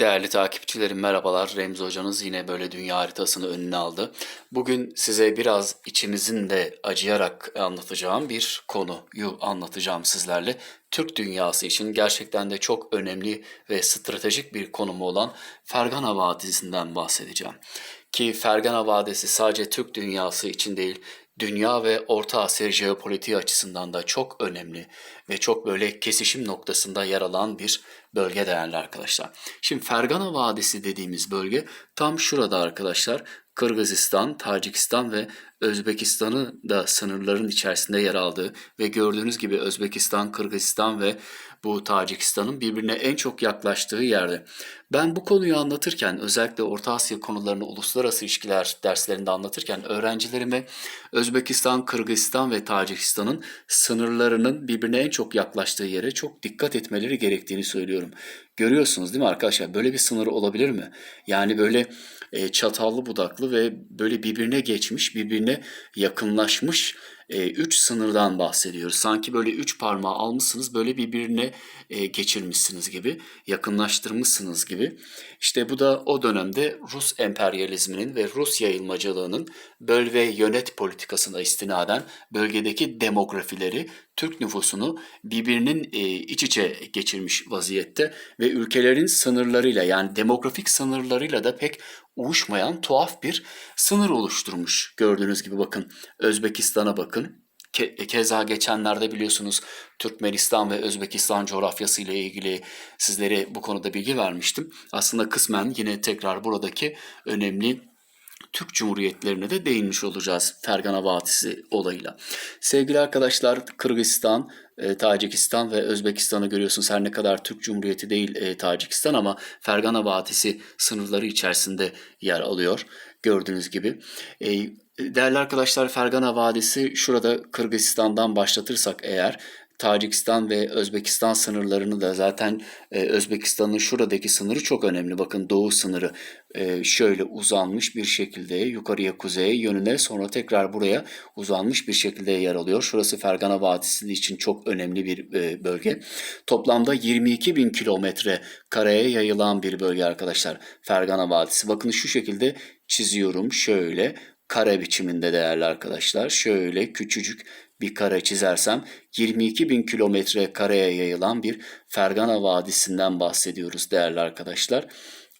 Değerli takipçilerim merhabalar. Remzi hocanız yine böyle dünya haritasını önüne aldı. Bugün size biraz içimizin de acıyarak anlatacağım bir konuyu anlatacağım sizlerle. Türk dünyası için gerçekten de çok önemli ve stratejik bir konumu olan Fergana Vadisi'nden bahsedeceğim. Ki Fergana Vadisi sadece Türk dünyası için değil, dünya ve Orta Asya jeopolitiği açısından da çok önemli ve çok böyle kesişim noktasında yer alan bir bölge değerli arkadaşlar. Şimdi Fergana Vadisi dediğimiz bölge tam şurada arkadaşlar. Kırgızistan, Tacikistan ve Özbekistan'ı da sınırların içerisinde yer aldığı ve gördüğünüz gibi Özbekistan, Kırgızistan ve bu Tacikistan'ın birbirine en çok yaklaştığı yerde. Ben bu konuyu anlatırken özellikle Orta Asya konularını uluslararası ilişkiler derslerinde anlatırken öğrencilerime Özbekistan, Kırgızistan ve Tacikistan'ın sınırlarının birbirine en çok yaklaştığı yere çok dikkat etmeleri gerektiğini söylüyorum. Görüyorsunuz değil mi arkadaşlar? Böyle bir sınır olabilir mi? Yani böyle e, çatallı budaklı ve böyle birbirine geçmiş, birbirine yakınlaşmış e, üç sınırdan bahsediyoruz. Sanki böyle üç parmağı almışsınız, böyle birbirine e, geçirmişsiniz gibi, yakınlaştırmışsınız gibi. İşte bu da o dönemde Rus emperyalizminin ve Rus yayılmacılığının böl ve yönet politikasına istinaden bölgedeki demografileri, Türk nüfusunu birbirinin e, iç içe geçirmiş vaziyette ve ülkelerin sınırlarıyla yani demografik sınırlarıyla da pek uyuşmayan tuhaf bir sınır oluşturmuş. Gördüğünüz gibi bakın Özbekistan'a bakın. Ke- keza geçenlerde biliyorsunuz Türkmenistan ve Özbekistan coğrafyası ile ilgili sizlere bu konuda bilgi vermiştim. Aslında kısmen yine tekrar buradaki önemli Türk Cumhuriyetlerine de değinmiş olacağız Fergana Vadisi olayıyla. Sevgili arkadaşlar Kırgızistan, e, Tacikistan ve Özbekistan'ı görüyorsunuz. Her ne kadar Türk Cumhuriyeti değil e, Tacikistan ama Fergana Vadisi sınırları içerisinde yer alıyor. Gördüğünüz gibi. E, değerli arkadaşlar Fergana Vadisi şurada Kırgızistan'dan başlatırsak eğer Tacikistan ve Özbekistan sınırlarını da zaten e, Özbekistan'ın şuradaki sınırı çok önemli. Bakın doğu sınırı e, şöyle uzanmış bir şekilde yukarıya kuzeye yönüne sonra tekrar buraya uzanmış bir şekilde yer alıyor. Şurası Fergana Vadisi için çok önemli bir e, bölge. Toplamda 22 bin kilometre kareye yayılan bir bölge arkadaşlar Fergana Vadisi. Bakın şu şekilde çiziyorum şöyle kare biçiminde değerli arkadaşlar. Şöyle küçücük bir kare çizersem 22 bin kilometre kareye yayılan bir Fergana Vadisi'nden bahsediyoruz değerli arkadaşlar.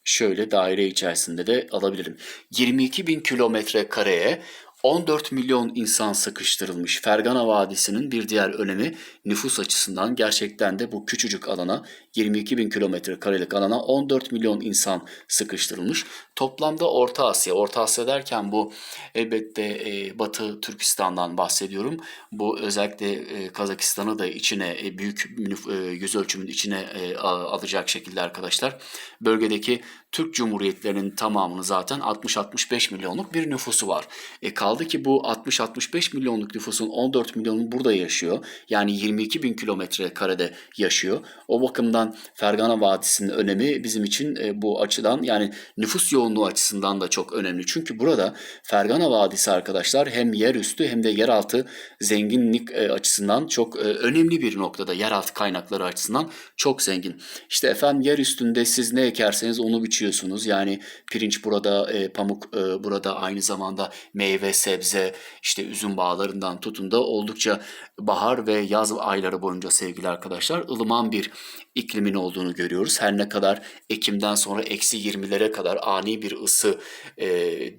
Şöyle daire içerisinde de alabilirim. 22 bin kilometre kareye 14 milyon insan sıkıştırılmış. Fergana Vadisi'nin bir diğer önemi nüfus açısından gerçekten de bu küçücük alana 22 bin kilometre karelik alana 14 milyon insan sıkıştırılmış. Toplamda Orta Asya, Orta Asya derken bu elbette e, Batı Türkistan'dan bahsediyorum. Bu özellikle e, Kazakistan'ı da içine e, büyük e, yüz ölçümün içine e, alacak şekilde arkadaşlar. Bölgedeki Türk Cumhuriyetlerinin tamamını zaten 60-65 milyonluk bir nüfusu var. E kaldı ki bu 60-65 milyonluk nüfusun 14 milyonu burada yaşıyor. Yani 22 bin kilometre karede yaşıyor. O bakımdan Fergana Vadisi'nin önemi bizim için e, bu açıdan yani nüfus yoğunluğu açısından da çok önemli. Çünkü burada Fergana Vadisi arkadaşlar hem yerüstü hem de yeraltı zenginlik e, açısından çok e, önemli bir noktada. Yeraltı kaynakları açısından çok zengin. İşte efendim yer üstünde siz ne ekerseniz onu biçiyorsunuz. Yani pirinç burada, e, pamuk e, burada aynı zamanda meyve, sebze, işte üzüm bağlarından tutun da oldukça bahar ve yaz ayları boyunca sevgili arkadaşlar ılıman bir iklimin olduğunu görüyoruz. Her ne kadar Ekim'den sonra eksi 20'lere kadar ani bir ısı e,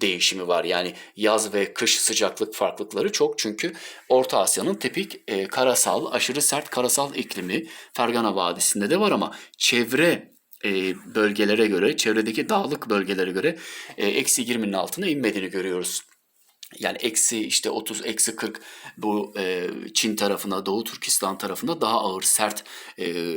değişimi var. Yani yaz ve kış sıcaklık farklılıkları çok. Çünkü Orta Asya'nın tipik e, karasal, aşırı sert karasal iklimi Fergana Vadisi'nde de var ama çevre e, bölgelere göre, çevredeki dağlık bölgelere göre e, eksi 20'nin altına inmediğini görüyoruz. Yani eksi işte 30, eksi 40 bu e, Çin tarafına, Doğu Türkistan tarafında daha ağır, sert e,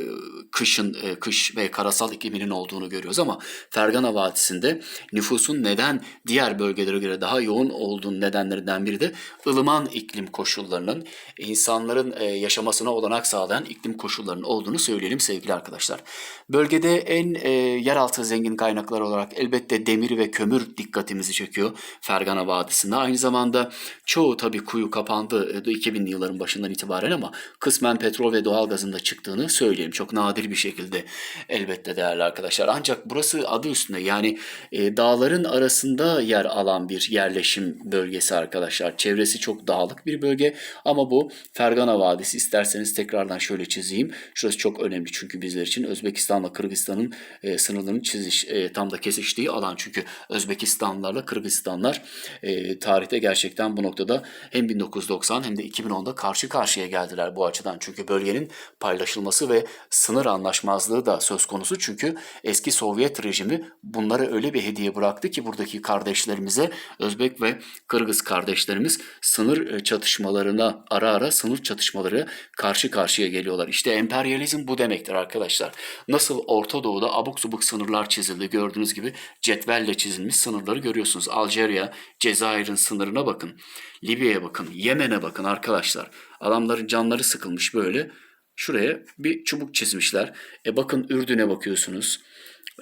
kışın, e, kış ve karasal ikliminin olduğunu görüyoruz. Ama Fergana Vadisi'nde nüfusun neden diğer bölgelere göre daha yoğun olduğunu nedenlerinden biri de ılıman iklim koşullarının insanların e, yaşamasına olanak sağlayan iklim koşullarının olduğunu söyleyelim sevgili arkadaşlar. Bölgede en e, yeraltı zengin kaynaklar olarak elbette demir ve kömür dikkatimizi çekiyor Fergana Vadisi'nde. Aynı zamanda çoğu tabii kuyu kapandı e, 2000'li yılların başından itibaren ama kısmen petrol ve doğalgazın da çıktığını söyleyeyim. Çok nadir bir şekilde elbette değerli arkadaşlar. Ancak burası adı üstünde yani e, dağların arasında yer alan bir yerleşim bölgesi arkadaşlar. Çevresi çok dağlık bir bölge ama bu Fergana Vadisi. İsterseniz tekrardan şöyle çizeyim. Şurası çok önemli çünkü bizler için Özbekistan'la Kırgızistan'ın e, sınırlarının çiziş e, tam da kesiştiği alan. Çünkü Özbekistanlarla Kırgızistanlar e, tarihte gerçekten bu noktada hem 1990 hem de 2010'da karşı karşıya geldiler bu açıdan. Çünkü bölgenin paylaşılması ve sınır anlaşmazlığı da söz konusu. Çünkü eski Sovyet rejimi bunlara öyle bir hediye bıraktı ki buradaki kardeşlerimize Özbek ve Kırgız kardeşlerimiz sınır e, çatışmalarına ara ara sınır çatışmaları karşı karşıya geliyorlar. İşte emperyalizm bu demektir arkadaşlar. Nasıl Orta Doğu'da abuk subuk sınırlar çizildi gördüğünüz gibi cetvelle çizilmiş sınırları görüyorsunuz. Algeria, Cezayir'in sınırına bakın. Libya'ya bakın, Yemen'e bakın arkadaşlar. Adamların canları sıkılmış böyle. Şuraya bir çubuk çizmişler. E bakın Ürdün'e bakıyorsunuz.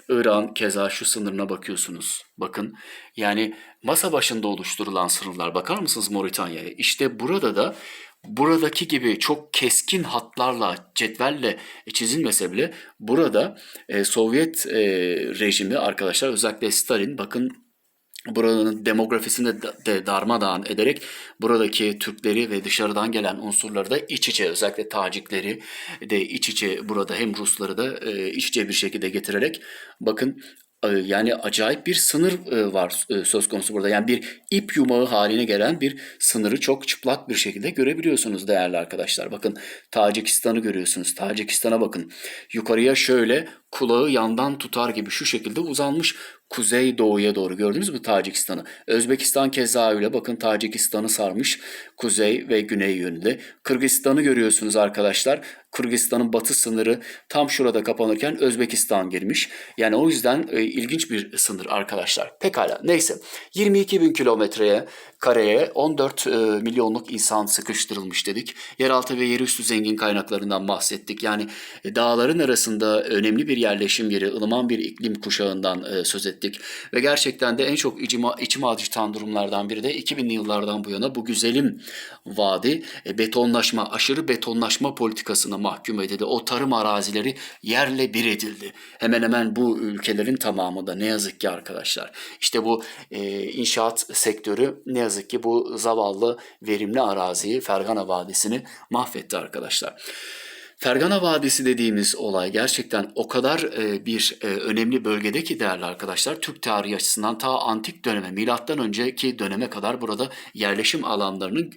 İran keza şu sınırına bakıyorsunuz. Bakın yani masa başında oluşturulan sınırlar. Bakar mısınız Moritanya'ya? İşte burada da buradaki gibi çok keskin hatlarla, cetvelle çizilmese bile burada e, Sovyet e, rejimi arkadaşlar özellikle Stalin bakın buranın demografisini de, de darmadağın ederek buradaki Türkleri ve dışarıdan gelen unsurları da iç içe özellikle Tacikleri de iç içe burada hem Rusları da e, iç içe bir şekilde getirerek bakın e, yani acayip bir sınır e, var söz konusu burada. Yani bir ip yumağı haline gelen bir sınırı çok çıplak bir şekilde görebiliyorsunuz değerli arkadaşlar. Bakın Tacikistan'ı görüyorsunuz. Tacikistan'a bakın. Yukarıya şöyle kulağı yandan tutar gibi şu şekilde uzanmış kuzey doğuya doğru gördünüz mü Tacikistan'ı? Özbekistan keza öyle bakın Tacikistan'ı sarmış kuzey ve güney yönünde. Kırgızistan'ı görüyorsunuz arkadaşlar. Kırgızistan'ın batı sınırı tam şurada kapanırken Özbekistan girmiş. Yani o yüzden e, ilginç bir sınır arkadaşlar. Pekala neyse 22 bin kilometreye kareye 14 e, milyonluk insan sıkıştırılmış dedik. Yeraltı ve yerüstü zengin kaynaklarından bahsettik. Yani e, dağların arasında önemli bir yerleşim yeri, ılıman bir iklim kuşağından e, söz ettik. Ve gerçekten de en çok içime, içime acıtan durumlardan biri de 2000'li yıllardan bu yana bu güzelim vadi e, betonlaşma, aşırı betonlaşma politikasına mahkum edildi. O tarım arazileri yerle bir edildi. Hemen hemen bu ülkelerin tamamında ne yazık ki arkadaşlar. İşte bu e, inşaat sektörü ne yazık ki bu zavallı verimli araziyi Fergana Vadisi'ni mahvetti arkadaşlar. Fergana Vadisi dediğimiz olay gerçekten o kadar e, bir e, önemli bölgede ki değerli arkadaşlar Türk tarihi açısından ta antik döneme milattan önceki döneme kadar burada yerleşim alanlarının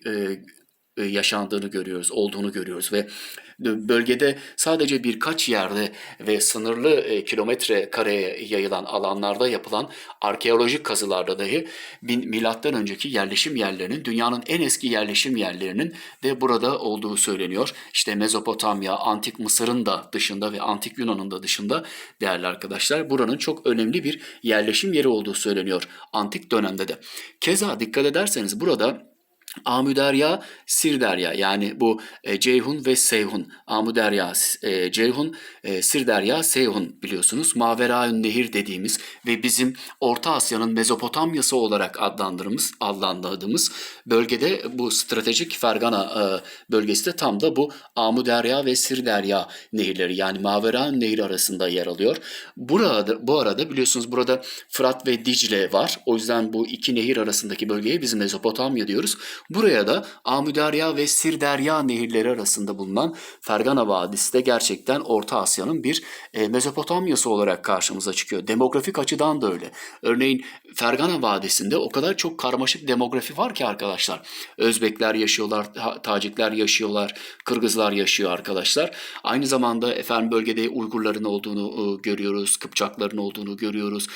e, yaşandığını görüyoruz, olduğunu görüyoruz ve bölgede sadece birkaç yerde ve sınırlı e, kilometre kareye yayılan alanlarda yapılan arkeolojik kazılarda dahi bin, milattan önceki yerleşim yerlerinin dünyanın en eski yerleşim yerlerinin de burada olduğu söyleniyor. İşte Mezopotamya, Antik Mısır'ın da dışında ve Antik Yunan'ın da dışında değerli arkadaşlar buranın çok önemli bir yerleşim yeri olduğu söyleniyor antik dönemde de. Keza dikkat ederseniz burada Amüderya, Sirderya yani bu e, Ceyhun ve Seyhun. Amüderya, e, Ceyhun, e, Sirderya, Seyhun biliyorsunuz. Maveraün Nehir dediğimiz ve bizim Orta Asya'nın Mezopotamyası olarak adlandırdığımız, adlandırdığımız bölgede bu stratejik Fergana bölgesi de tam da bu Amüderya ve Sirderya nehirleri yani Maveraün Nehri arasında yer alıyor. Burada bu arada biliyorsunuz burada Fırat ve Dicle var. O yüzden bu iki nehir arasındaki bölgeye biz Mezopotamya diyoruz. Buraya da Amüderya ve Sirderya nehirleri arasında bulunan Fergana Vadisi de gerçekten Orta Asya'nın bir e, Mezopotamyası olarak karşımıza çıkıyor. Demografik açıdan da öyle. Örneğin Fergana Vadisi'nde o kadar çok karmaşık demografi var ki arkadaşlar. Özbekler yaşıyorlar, Tacikler yaşıyorlar, Kırgızlar yaşıyor arkadaşlar. Aynı zamanda efendim bölgede Uygurların olduğunu e, görüyoruz, Kıpçakların olduğunu görüyoruz,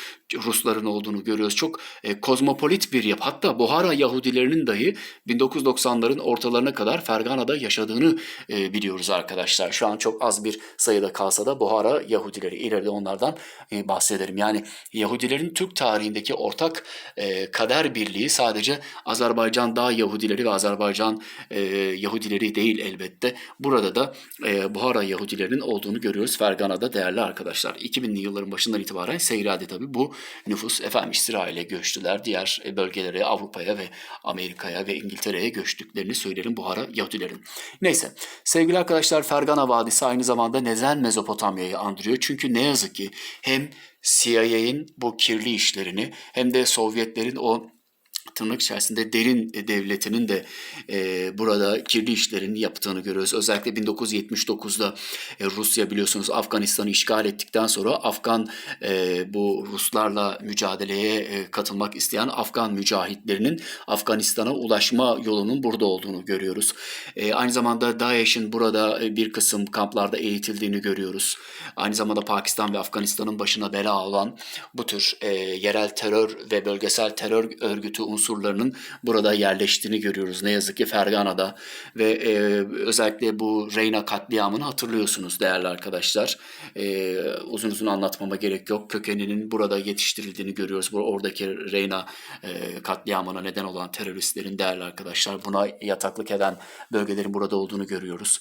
Rusların olduğunu görüyoruz. Çok e, kozmopolit bir yapı. Hatta Buhara Yahudilerinin dahi 1990'ların ortalarına kadar Fergana'da yaşadığını e, biliyoruz arkadaşlar. Şu an çok az bir sayıda kalsa da Buhara Yahudileri. İleride onlardan e, bahsederim. Yani Yahudilerin Türk tarihindeki ortak e, kader birliği sadece Azerbaycan Dağ Yahudileri ve Azerbaycan e, Yahudileri değil elbette. Burada da e, Buhara Yahudilerinin olduğunu görüyoruz Fergana'da değerli arkadaşlar. 2000'li yılların başından itibaren seyreldi tabii bu nüfus. Efendim İsrail'e göçtüler. Diğer e, bölgelere Avrupa'ya ve Amerika'ya ve İngiltere'ye göçtüklerini söylerim Buhara Yahudilerin. Neyse sevgili arkadaşlar Fergana Vadisi aynı zamanda neden Mezopotamya'yı andırıyor? Çünkü ne yazık ki hem CIA'in bu kirli işlerini hem de Sovyetlerin o tırnak içerisinde derin devletinin de e, burada kirli işlerin yaptığını görüyoruz. Özellikle 1979'da e, Rusya biliyorsunuz Afganistan'ı işgal ettikten sonra Afgan e, bu Ruslarla mücadeleye e, katılmak isteyen Afgan mücahitlerinin Afganistan'a ulaşma yolunun burada olduğunu görüyoruz. E, aynı zamanda DAEŞ'in burada e, bir kısım kamplarda eğitildiğini görüyoruz. Aynı zamanda Pakistan ve Afganistan'ın başına bela olan bu tür e, yerel terör ve bölgesel terör örgütü unsurlarının burada yerleştiğini görüyoruz. Ne yazık ki Fergana'da ve e, özellikle bu Reyna katliamını hatırlıyorsunuz değerli arkadaşlar. E, uzun uzun anlatmama gerek yok. Kökeninin burada yetiştirildiğini görüyoruz. Bu oradaki Reyna e, katliamına neden olan teröristlerin değerli arkadaşlar buna yataklık eden bölgelerin burada olduğunu görüyoruz.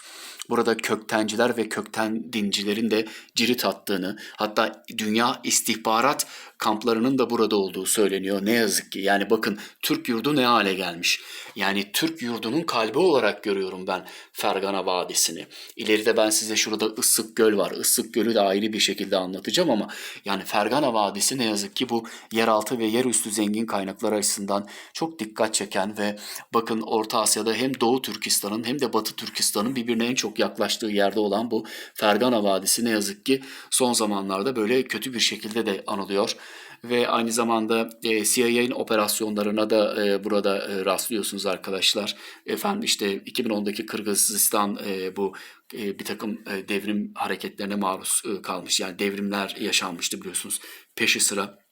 Burada köktenciler ve kökten dincilerin de cirit attığını hatta dünya istihbarat kamplarının da burada olduğu söyleniyor. Ne yazık ki yani bakın Türk yurdu ne hale gelmiş. Yani Türk yurdunun kalbi olarak görüyorum ben Fergana Vadisi'ni. İleride ben size şurada Issık Göl var. Issık Gölü de ayrı bir şekilde anlatacağım ama yani Fergana Vadisi ne yazık ki bu yeraltı ve yerüstü zengin kaynaklar açısından çok dikkat çeken ve bakın Orta Asya'da hem Doğu Türkistan'ın hem de Batı Türkistan'ın birbirine en çok yaklaştığı yerde olan bu Fergana Vadisi ne yazık ki son zamanlarda böyle kötü bir şekilde de anılıyor ve aynı zamanda e, CIA'nin operasyonlarına da e, burada e, rastlıyorsunuz arkadaşlar. Efendim işte 2010'daki Kırgızistan e, bu e, bir takım e, devrim hareketlerine maruz e, kalmış. Yani devrimler yaşanmıştı biliyorsunuz peşi sıra.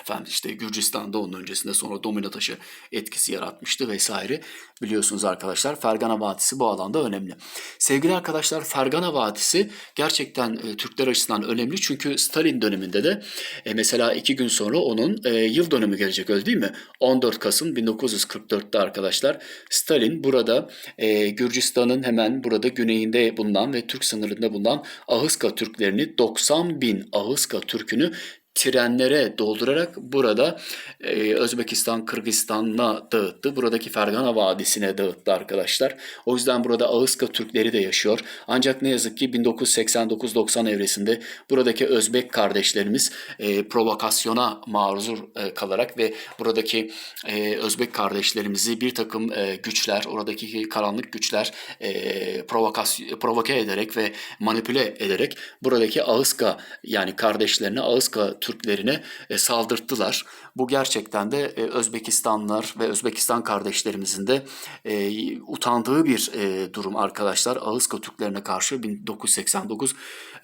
Efendim işte Gürcistan'da onun öncesinde sonra domino taşı etkisi yaratmıştı vesaire. Biliyorsunuz arkadaşlar Fergana Vadisi bu alanda önemli. Sevgili arkadaşlar Fergana Vadisi gerçekten e, Türkler açısından önemli. Çünkü Stalin döneminde de e, mesela iki gün sonra onun e, yıl dönümü gelecek öyle değil mi? 14 Kasım 1944'te arkadaşlar Stalin burada e, Gürcistan'ın hemen burada güneyinde bulunan ve Türk sınırında bulunan Ahıska Türklerini 90 bin Ahıska Türk'ünü trenlere doldurarak burada e, Özbekistan, Kırgızistan'a dağıttı. Buradaki Fergana Vadisi'ne dağıttı arkadaşlar. O yüzden burada Ağızka Türkleri de yaşıyor. Ancak ne yazık ki 1989-90 evresinde buradaki Özbek kardeşlerimiz e, provokasyona maruz e, kalarak ve buradaki e, Özbek kardeşlerimizi bir takım e, güçler, oradaki karanlık güçler e, provoke ederek ve manipüle ederek buradaki Ağızka yani kardeşlerine Ağızka Türklerine e, saldırttılar. Bu gerçekten de e, Özbekistanlılar ve Özbekistan kardeşlerimizin de e, utandığı bir e, durum arkadaşlar. Ağızka Türklerine karşı 1989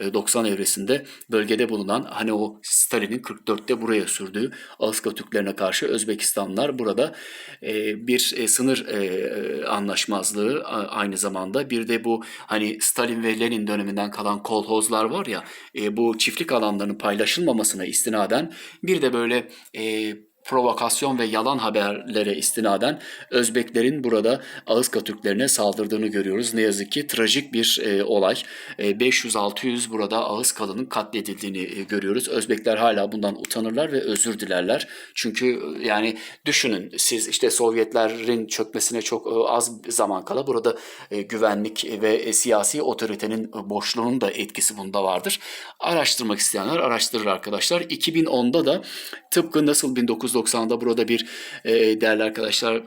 e, 90 evresinde bölgede bulunan hani o Stalin'in 44'te buraya sürdüğü Ağızka Türklerine karşı Özbekistanlılar burada e, bir e, sınır e, anlaşmazlığı aynı zamanda bir de bu hani Stalin ve Lenin döneminden kalan kolhozlar var ya e, bu çiftlik alanlarının paylaşılmamasına istinaden. Bir de böyle e, provokasyon ve yalan haberlere istinaden Özbeklerin burada Ağızka Türklerine saldırdığını görüyoruz. Ne yazık ki trajik bir e, olay. E, 500-600 burada Ağızkalı'nın katledildiğini e, görüyoruz. Özbekler hala bundan utanırlar ve özür dilerler. Çünkü e, yani düşünün siz işte Sovyetlerin çökmesine çok e, az zaman kala burada e, güvenlik ve e, siyasi otoritenin e, boşluğunun da etkisi bunda vardır. Araştırmak isteyenler araştırır arkadaşlar. 2010'da da tıpkı nasıl 1990'da burada bir e, değerli arkadaşlar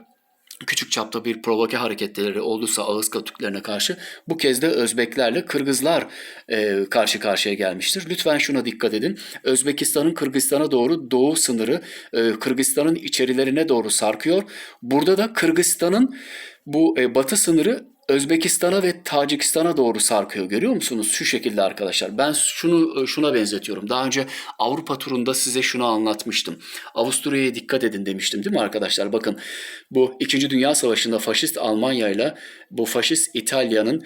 küçük çapta bir provoke hareketleri olduysa Ağızka Türklerine karşı bu kez de Özbeklerle Kırgızlar e, karşı karşıya gelmiştir. Lütfen şuna dikkat edin. Özbekistan'ın Kırgızistan'a doğru doğu sınırı e, Kırgızistan'ın içerilerine doğru sarkıyor. Burada da Kırgızistan'ın bu e, batı sınırı Özbekistan'a ve Tacikistan'a doğru sarkıyor. Görüyor musunuz? Şu şekilde arkadaşlar. Ben şunu şuna benzetiyorum. Daha önce Avrupa turunda size şunu anlatmıştım. Avusturya'ya dikkat edin demiştim değil mi arkadaşlar? Bakın bu 2. Dünya Savaşı'nda faşist Almanya ile bu faşist İtalya'nın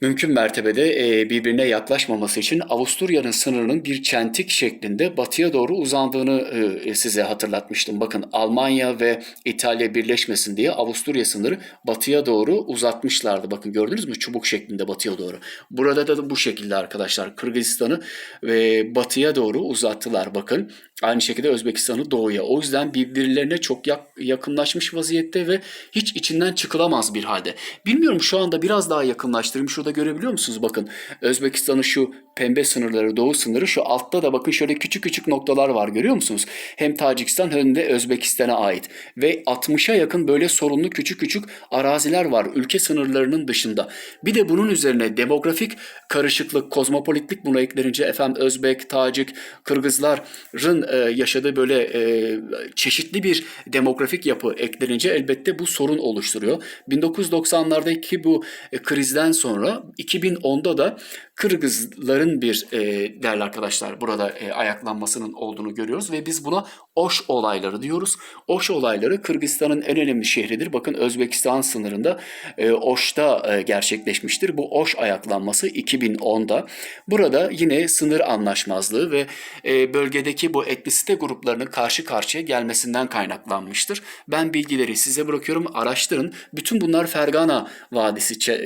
mümkün mertebede birbirine yaklaşmaması için Avusturya'nın sınırının bir çentik şeklinde batıya doğru uzandığını size hatırlatmıştım. Bakın Almanya ve İtalya birleşmesin diye Avusturya sınırı batıya doğru uzatmışlardı. Bakın gördünüz mü çubuk şeklinde batıya doğru. Burada da bu şekilde arkadaşlar Kırgızistan'ı e, batıya doğru uzattılar. Bakın aynı şekilde Özbekistan'ı doğuya. O yüzden birbirlerine çok yak- yakınlaşmış vaziyette ve hiç içinden çıkılamaz bir halde. Bilmiyorum şu anda biraz daha yakınlaştırayım. Şurada görebiliyor musunuz? Bakın Özbekistan'ın şu pembe sınırları, doğu sınırı şu altta da bakın şöyle küçük küçük noktalar var görüyor musunuz? Hem Tacikistan hem de Özbekistan'a ait. Ve 60'a yakın böyle sorunlu küçük küçük araziler var ülke sınırlarının dışında. Bir de bunun üzerine demografik karışıklık, kozmopolitlik buna eklenince efendim Özbek, Tacik, Kırgızların e, yaşadığı böyle e, çeşitli bir demografik yapı eklenince elbette bu sorun oluşturuyor. 1990'lardaki bu e, krizden sonra 2010'da da Kırgızların bir e, değerli arkadaşlar burada e, ayaklanmasının olduğunu görüyoruz ve biz buna Oş olayları diyoruz. Oş olayları Kırgızistan'ın en önemli şehridir. Bakın Özbekistan sınırında e, Oş'ta e, gerçekleşmiştir. Bu Oş ayaklanması 2010'da. Burada yine sınır anlaşmazlığı ve e, bölgedeki bu etnisite gruplarının karşı karşıya gelmesinden kaynaklanmıştır. Ben bilgileri size bırakıyorum. Araştırın. Bütün bunlar Fergana Vadisi e,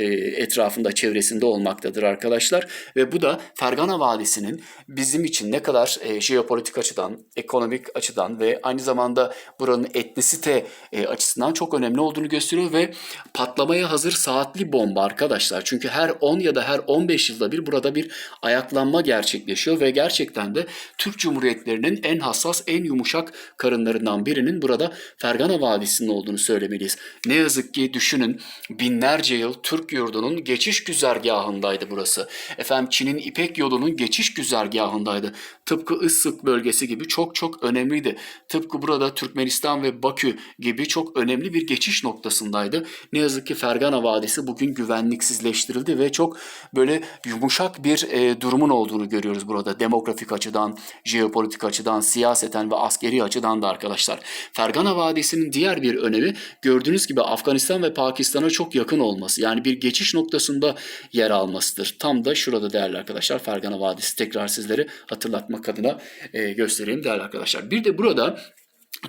etrafında çevresinde olmaktadır arkadaşlar. Ve bu da Fergana Vadisi'nin bizim için ne kadar e, jeopolitik açıdan, ekonomik açıdan ve aynı zamanda buranın etnisite e, açısından çok önemli olduğunu gösteriyor ve patlamaya hazır saatli bomba arkadaşlar. Çünkü her 10 ya da her 15 yılda bir burada bir ayaklanma gerçekleşiyor ve gerçekten de Türk Cumhuriyetlerinin en hassas, en yumuşak karınlarından birinin burada Fergana Vadisi'nin olduğunu söylemeliyiz. Ne yazık ki düşünün binlerce yıl Türk yurdunun geçiş güzergahındaydı burası. Efendim Çin'in İpek yolunun geçiş güzergahındaydı. Tıpkı Issık bölgesi gibi çok çok önemliydi. Tıpkı burada Türkmenistan ve Bakü gibi çok önemli bir geçiş noktasındaydı. Ne yazık ki Fergana Vadisi bugün güvenliksizleştirildi ve çok böyle yumuşak bir e, durumun olduğunu görüyoruz burada. Demografik açıdan, jeopolitik açıdan, siyaseten ve askeri açıdan da arkadaşlar. Fergana Vadisi'nin diğer bir önemi gördüğünüz gibi Afganistan ve Pakistan'a çok yakın olması. Yani bir geçiş noktasında yer almasıdır. Tam da şurada değerli arkadaşlar Fergana Vadisi tekrar sizlere hatırlatmak adına e, göstereyim değerli arkadaşlar. Bir de burada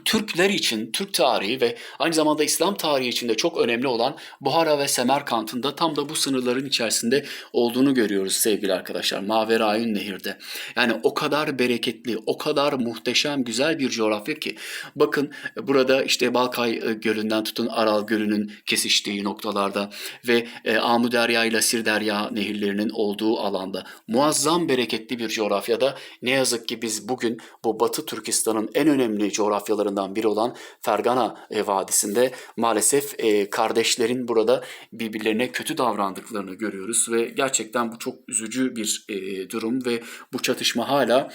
Türkler için Türk tarihi ve aynı zamanda İslam tarihi için de çok önemli olan Buhara ve Semerkant'ın da tam da bu sınırların içerisinde olduğunu görüyoruz sevgili arkadaşlar. Maverayun Nehir'de. Yani o kadar bereketli, o kadar muhteşem, güzel bir coğrafya ki. Bakın burada işte Balkay e, Gölü'nden tutun Aral Gölü'nün kesiştiği noktalarda ve e, Amuderya ile Sirderya nehirlerinin olduğu alanda muazzam bereketli bir coğrafyada ne yazık ki biz bugün bu Batı Türkistan'ın en önemli coğrafyalarından biri olan Fergana e, Vadisi'nde maalesef e, kardeşlerin burada birbirlerine kötü davrandıklarını görüyoruz ve gerçekten bu çok üzücü bir e, durum ve bu çatışma hala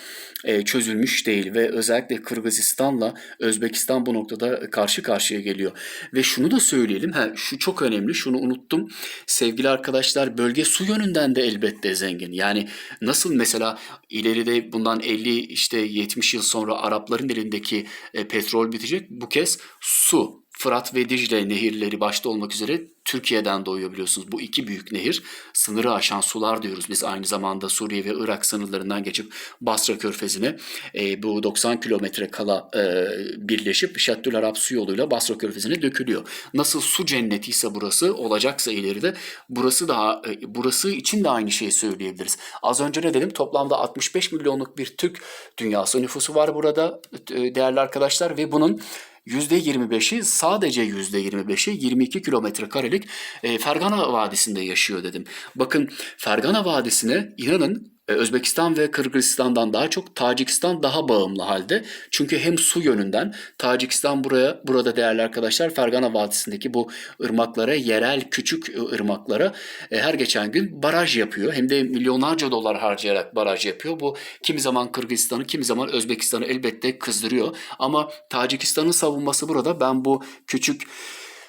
çözülmüş değil ve özellikle Kırgızistan'la Özbekistan bu noktada karşı karşıya geliyor. Ve şunu da söyleyelim, ha, şu çok önemli, şunu unuttum. Sevgili arkadaşlar bölge su yönünden de elbette zengin. Yani nasıl mesela ileride bundan 50 işte 70 yıl sonra Arapların elindeki e, petrol bitecek. Bu kez su, Fırat ve Dicle nehirleri başta olmak üzere Türkiye'den doğuyor biliyorsunuz. Bu iki büyük nehir sınırı aşan sular diyoruz. Biz aynı zamanda Suriye ve Irak sınırlarından geçip Basra Körfezi'ne e, bu 90 kilometre kala e, birleşip Şattül Arap su yoluyla Basra Körfezi'ne dökülüyor. Nasıl su cenneti ise burası olacaksa ileride burası da e, burası için de aynı şeyi söyleyebiliriz. Az önce ne dedim? Toplamda 65 milyonluk bir Türk dünyası nüfusu var burada e, değerli arkadaşlar ve bunun %25'i sadece %25'i 22 kilometre karelik e, Fergana Vadisi'nde yaşıyor dedim. Bakın Fergana Vadisi'ne inanın Özbekistan ve Kırgızistan'dan daha çok Tacikistan daha bağımlı halde. Çünkü hem su yönünden Tacikistan buraya burada değerli arkadaşlar Fergana Vadisi'ndeki bu ırmaklara yerel küçük e, ırmaklara e, her geçen gün baraj yapıyor. Hem de milyonlarca dolar harcayarak baraj yapıyor. Bu kimi zaman Kırgızistan'ı kimi zaman Özbekistan'ı elbette kızdırıyor. Ama Tacikistan'ın savunması burada ben bu küçük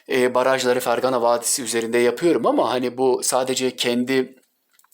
e, barajları Fergana Vadisi üzerinde yapıyorum ama hani bu sadece kendi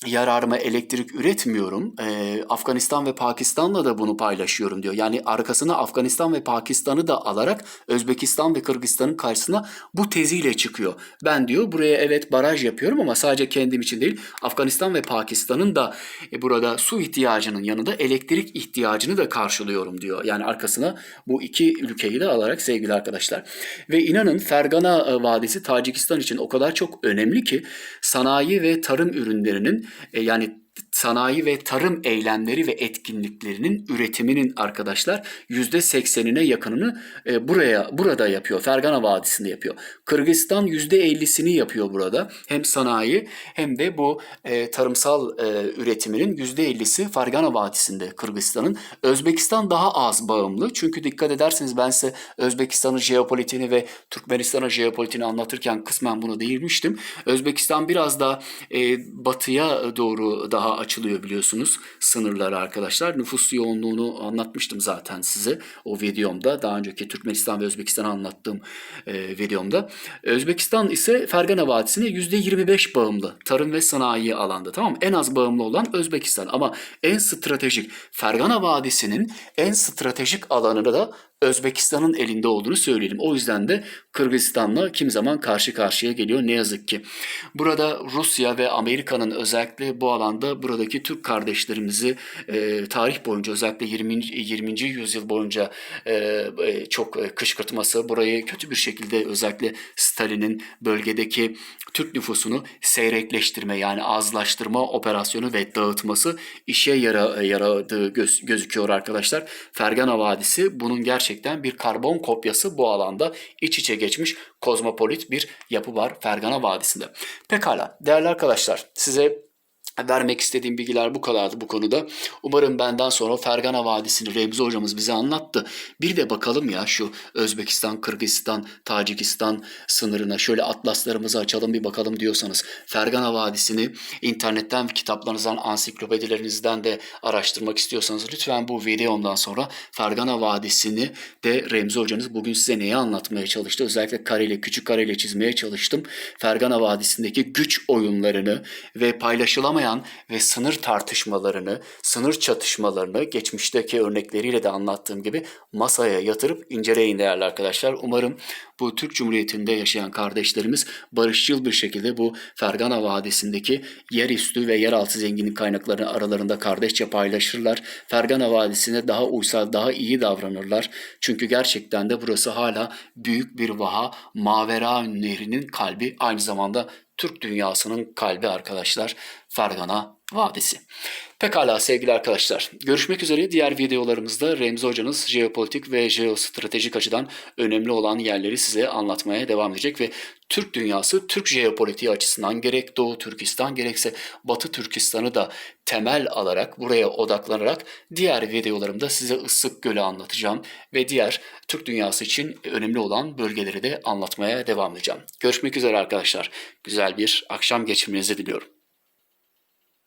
yararıma elektrik üretmiyorum. Ee, Afganistan ve Pakistan'la da bunu paylaşıyorum diyor. Yani arkasına Afganistan ve Pakistan'ı da alarak Özbekistan ve Kırgızistan'ın karşısına bu teziyle çıkıyor. Ben diyor buraya evet baraj yapıyorum ama sadece kendim için değil Afganistan ve Pakistan'ın da e, burada su ihtiyacının yanında elektrik ihtiyacını da karşılıyorum diyor. Yani arkasına bu iki ülkeyi de alarak sevgili arkadaşlar. Ve inanın Fergana e, Vadisi Tacikistan için o kadar çok önemli ki sanayi ve tarım ürünlerinin e, yani sanayi ve tarım eylemleri ve etkinliklerinin üretiminin arkadaşlar yüzde seksenine yakınını e, buraya burada yapıyor. Fergana Vadisi'nde yapıyor. Kırgızistan yüzde ellisini yapıyor burada. Hem sanayi hem de bu e, tarımsal e, üretiminin yüzde ellisi Fergana Vadisi'nde Kırgızistan'ın. Özbekistan daha az bağımlı. Çünkü dikkat ederseniz ben size Özbekistan'ın jeopolitiğini ve Türkmenistan'ın jeopolitiğini anlatırken kısmen bunu değinmiştim. Özbekistan biraz daha e, batıya doğru daha açılıyor biliyorsunuz sınırları arkadaşlar. Nüfus yoğunluğunu anlatmıştım zaten size o videomda. Daha önceki Türkmenistan ve Özbekistan'ı anlattığım e, videomda. Özbekistan ise Fergana Vadisi'ne %25 bağımlı tarım ve sanayi alanda tamam mı? En az bağımlı olan Özbekistan ama en stratejik Fergana Vadisi'nin en stratejik alanını da Özbekistan'ın elinde olduğunu söyleyelim. O yüzden de Kırgızistan'la kim zaman karşı karşıya geliyor ne yazık ki. Burada Rusya ve Amerika'nın özellikle bu alanda buradaki Türk kardeşlerimizi e, tarih boyunca özellikle 20. 20. yüzyıl boyunca e, e, çok e, kışkırtması, burayı kötü bir şekilde özellikle Stalin'in bölgedeki Türk nüfusunu seyrekleştirme yani azlaştırma operasyonu ve dağıtması işe yara, yaradığı göz, gözüküyor arkadaşlar. Fergana Vadisi bunun gerçekten bir karbon kopyası bu alanda iç içe geçmiş kozmopolit bir yapı var Fergana Vadisi'nde. Pekala değerli arkadaşlar size vermek istediğim bilgiler bu kadardı bu konuda. Umarım benden sonra Fergana Vadisi'ni Remzi hocamız bize anlattı. Bir de bakalım ya şu Özbekistan, Kırgızistan, Tacikistan sınırına şöyle atlaslarımızı açalım bir bakalım diyorsanız. Fergana Vadisi'ni internetten, kitaplarınızdan, ansiklopedilerinizden de araştırmak istiyorsanız lütfen bu videomdan sonra Fergana Vadisi'ni de Remzi hocanız bugün size neyi anlatmaya çalıştı? Özellikle kareyle, küçük kareyle çizmeye çalıştım. Fergana Vadisi'ndeki güç oyunlarını ve paylaşılamayan ve sınır tartışmalarını, sınır çatışmalarını geçmişteki örnekleriyle de anlattığım gibi masaya yatırıp inceleyin değerli arkadaşlar. Umarım bu Türk Cumhuriyeti'nde yaşayan kardeşlerimiz barışçıl bir şekilde bu Fergana Vadisi'ndeki yerüstü ve yeraltı zenginlik kaynaklarını aralarında kardeşçe paylaşırlar. Fergana Vadisi'ne daha uysal, daha iyi davranırlar. Çünkü gerçekten de burası hala büyük bir vaha, Mavera Nehri'nin kalbi, aynı zamanda Türk dünyasının kalbi arkadaşlar Fergana Vadisi. Pekala sevgili arkadaşlar. Görüşmek üzere diğer videolarımızda Remzi Hoca'nız jeopolitik ve jeostratejik açıdan önemli olan yerleri size anlatmaya devam edecek ve Türk dünyası, Türk jeopolitiği açısından gerek Doğu Türkistan gerekse Batı Türkistan'ı da temel alarak, buraya odaklanarak diğer videolarımda size Issık Gölü anlatacağım ve diğer Türk dünyası için önemli olan bölgeleri de anlatmaya devam edeceğim. Görüşmek üzere arkadaşlar. Güzel bir akşam geçirmenizi diliyorum.